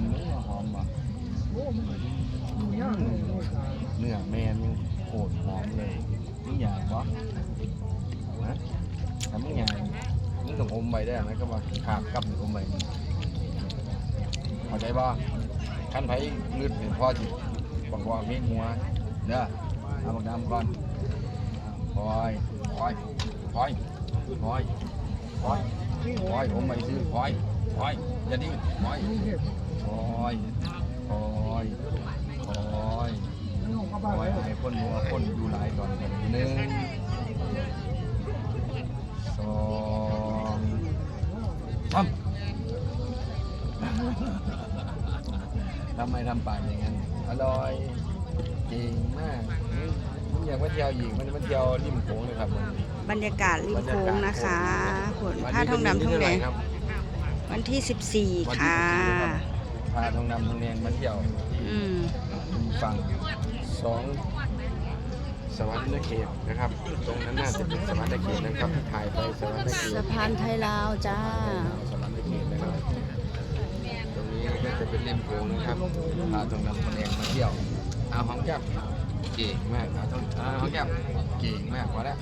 ำเนี่หอมบ่เนื้อแมนยังโคตรหอมเลยมึงอยากบ่นะถ้ามึงอยากมึงต้องอมไปได้ไหมก็ว่าขาบกับอมไปเข้าใจบ่ขั้นไผ่ลืดเป็นพ่อจิบอกว่ามีหัวเด้อเอาบักดำก่อนพลอยพลอยพลอยพลอยพลอยพลอยผมไม่ซื้อพลอย พลอยอย่าดิ้งพลอยพลอยพลอยพลอยพลอยให้คนหัวคนอยู่หลายก่อนหนึ่งสองสามทำไมทำปากอย่างนั้นอร่อยเก่งมากผมอยากมาเที่ยวอีกมันจะมาเที่ยวริมโขงเลยครับวันนี้บรรยากาศริมโค้งนะคะผลวันผ้านี้ทองดำทองแดงเป็น วันที่เท่าไหร่ครับวันที่ วันที่14ค่ะ 14ครับพาทองดำทองแดงมาเที่ยวที่อืมฝั่งสองสวรรค์เขตนะครับ ตรงนั้นน่าจะเป็นสวรรค์เขตนะครับที่ถ่ายไปสวรรค์เขตสะพานไทยลาวจ้า สวรรค์เขตนะครับตรงนี้ก็จะเป็นริมโขงนะครับพาทองดำทองแดงมาเที่ยวเอาหอมแก้มเก่งมากเอาทองเอาหอมแก้มเก่งมากพอแล้ว